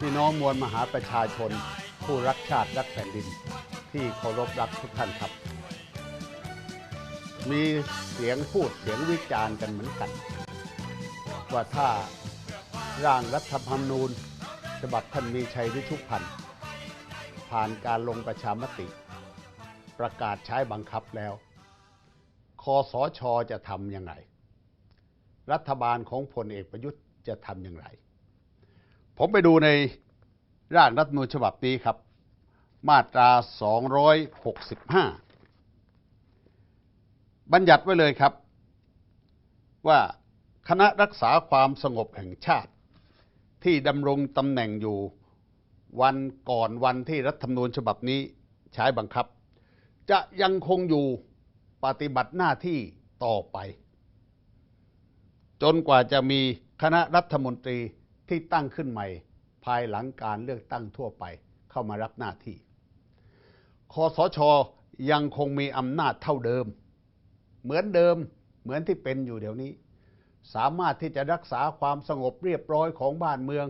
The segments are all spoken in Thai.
พี่น้องมวลมหาประชาชน ผู้รักชาติรักแผ่นดิน ที่เคารพรักทุกท่านครับ มีเสียงพูดเสียงวิจารณ์กันเหมือนกัน ว่าถ้าร่างรัฐธรรมนูญฉบับท่านมีชัยฤชุพันธ์ผ่านการลงประชามติ ประกาศใช้บังคับแล้วคอสชจะทำยังไง รัฐบาลของพลเอกประยุทธ์จะทำอย่างไร ผมไปดูในร่างรัฐมนูญฉบับนี้ครับ มาตรา 265 บัญญัติไว้เลยครับ ว่าคณะรักษาความสงบแห่งชาติ ที่ดำรงตำแหน่งอยู่วันก่อนวันที่รัฐธรรมนูญฉบับนี้ใช้บังคับ จะยังคงอยู่ปฏิบัติหน้าที่ต่อไป จนกว่าจะมีคณะรัฐมนตรี ที่ตั้งขึ้นใหม่ ภายหลังการเลือกตั้งทั่วไปเข้ามารับหน้าที่คอสชยังคงมีอำนาจเท่าเดิม เหมือนเดิมเหมือนที่เป็นอยู่เดี๋ยวนี้ สามารถที่จะรักษาความสงบเรียบร้อยของบ้านเมือง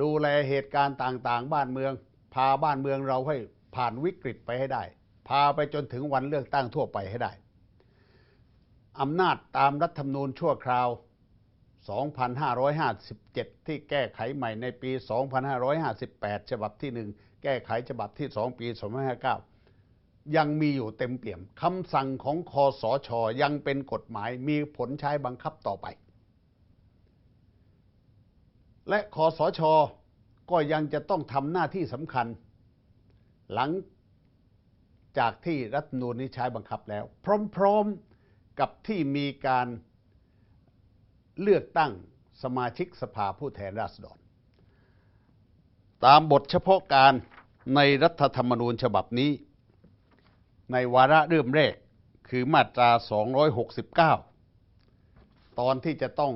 ดูแลเหตุการณ์ต่างๆ บ้านเมือง พาบ้านเมืองเราให้ผ่านวิกฤตไปให้ได้ พาไปจนถึงวันเลือกตั้งทั่วไปให้ได้อำนาจตามรัฐธรรมนูญชั่วคราว 2557 ที่แก้ไขใหม่ในปี 2558 ฉบับที่ 1 แก้ไขฉบับที่ 2 ปี 2559 ยังมีอยู่เต็มเปี่ยมคำสั่งของคอสชยังเป็นกฎหมายมีผลใช้บังคับต่อไป และคอสชก็ยังจะต้องทำหน้าที่สำคัญ หลังจากที่รัฐนูญนี้ใช้บังคับแล้ว พร้อมๆกับที่มีการ เลือกตั้งสมาชิกสภาผู้แทนราษฎร ตามบทเฉพาะการในรัฐธรรมนูญฉบับนี้ ในวาระเริ่มแรกคือมาตรา 269 ตอนที่จะต้อง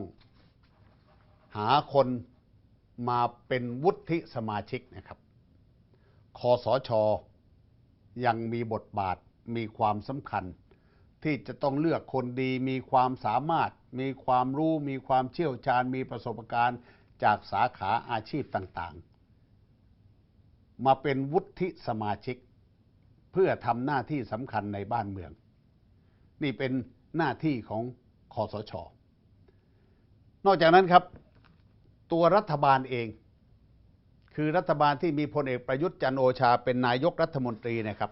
หาคนมาเป็นวุฒิสมาชิกนะครับคอสชยังมีบทบาทมีความสำคัญ ที่จะต้องเลือกคนดีมีความสามารถ มีความรู้มีความเชี่ยวชาญมีประสบการณ์จากสาขาอาชีพต่างๆ มาเป็นวุฒิสมาชิก เพื่อทำหน้าที่สำคัญในบ้านเมือง นี่เป็นหน้าที่ของคอสช นอกจากนั้นครับ ตัวรัฐบาลเอง คือรัฐบาลที่มีพลเอกประยุทธ์จันโอชาเป็นนายกรัฐมนตรีนะครับ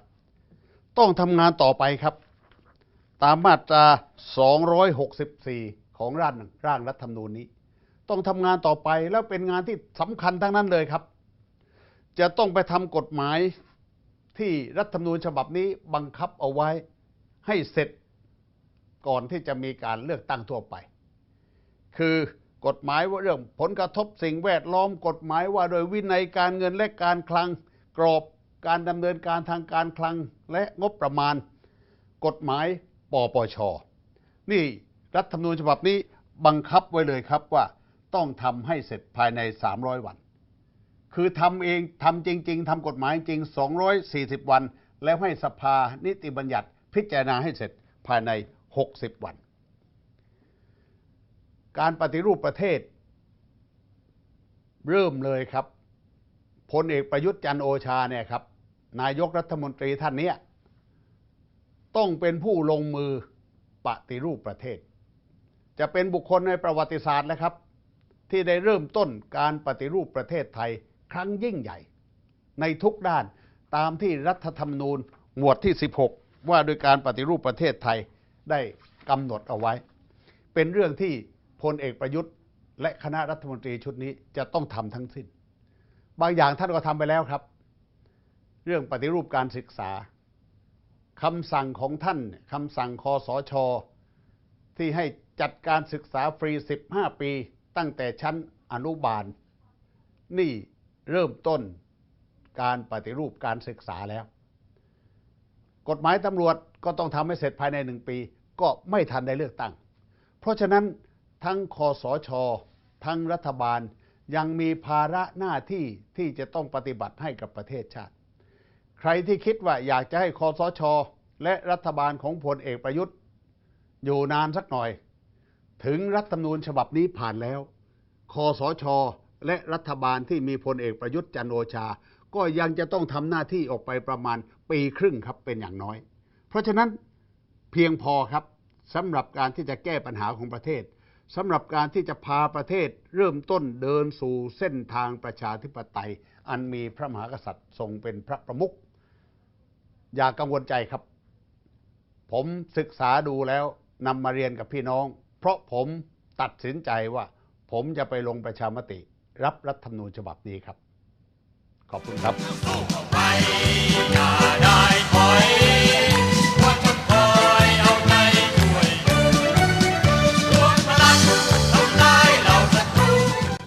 ต้องทำงานต่อไปครับ ตามมาตรา 264 ของร่างร่างรัฐธรรมนูญนี้ ต้องทำงานต่อไปแล้วเป็นงานที่สำคัญทั้งนั้นเลยครับ จะต้องไปทำกฎหมายที่รัฐธรรมนูญฉบับนี้บังคับเอาไว้ให้เสร็จก่อนที่จะมีการเลือกตั้งทั่วไป คือกฎหมายว่าเรื่องผลกระทบสิ่งแวดล้อมกฎหมายว่าโดยวินัยการเงินและการคลังกรอบการดำเนินการทางการคลังและงบประมาณ กฎหมาย ปปช นี่รัฐธรรมนูญฉบับนี้บังคับไว้เลยครับว่าต้องทำให้เสร็จภายใน 300 วัน คือทำเองทำจริง ๆทำกฎหมายจริง 240 วัน แล้วให้สภานิติบัญญัติพิจารณาให้เสร็จภายใน 60 วัน การปฏิรูปประเทศ เริ่มเลยครับพลเอกประยุทธ์จันโอชาเนี่ยครับ นายกรัฐมนตรีท่านเนี้ย ต้องเป็นผู้ลงมือปฏิรูปประเทศ จะเป็นบุคคลในประวัติศาสตร์แล้วครับ ที่ได้เริ่มต้นการปฏิรูปประเทศไทยครั้งยิ่งใหญ่ ในทุกด้านตามที่รัฐธรรมนูญหมวดที่ 16 ว่าโดยการปฏิรูปประเทศไทยได้กำหนดเอาไว้ เป็นเรื่องที่พลเอกประยุทธ์ และคณะรัฐมนตรีชุดนี้จะต้องทำทั้งสิ้น บางอย่างท่านก็ทำไปแล้วครับ เรื่องปฏิรูปการศึกษา คำสั่งของท่านคำสั่งคอสชที่ให้จัดการศึกษาฟรี 15 ปี ตั้งแต่ชั้นอนุบาล นี่เริ่มต้นการปฏิรูปการศึกษาแล้ว กฎหมายตำรวจก็ต้องทำให้เสร็จภายในหนึ่งปี ก็ไม่ทันได้เลือกตั้ง เพราะฉะนั้นทั้งคอสชทั้งรัฐบาลยังมีภาระหน้าที่ที่จะต้องปฏิบัติให้กับประเทศชาติ ใครที่คิดว่าอยากจะให้คอสช และรัฐบาลของพลเอกประยุทธ์ อยู่นานสักหน่อย ถึงรัฐธรรมนูญฉบับนี้ผ่านแล้วคอสช และรัฐบาลที่มีพลเอกประยุทธ์จันโอชา ก็ยังจะต้องทำหน้าที่ออกไปประมาณปีครึ่งครับเป็นอย่างน้อย เพราะฉะนั้นเพียงพอครับสำหรับการที่จะแก้ปัญหาของประเทศสำหรับการที่จะพาประเทศเริ่มต้นเดินสู่เส้นทางประชาธิปไตย อันมีพระมหากษัตริย์ทรงเป็นพระประมุข อย่ากังวลใจครับ ผมศึกษาดูแล้วนำมาเรียนกับพี่น้อง เพราะผมตัดสินใจว่า ผมจะไปลงประชามติ รับรัฐธรรมนูญฉบับนี้ครับ ขอบคุณครับ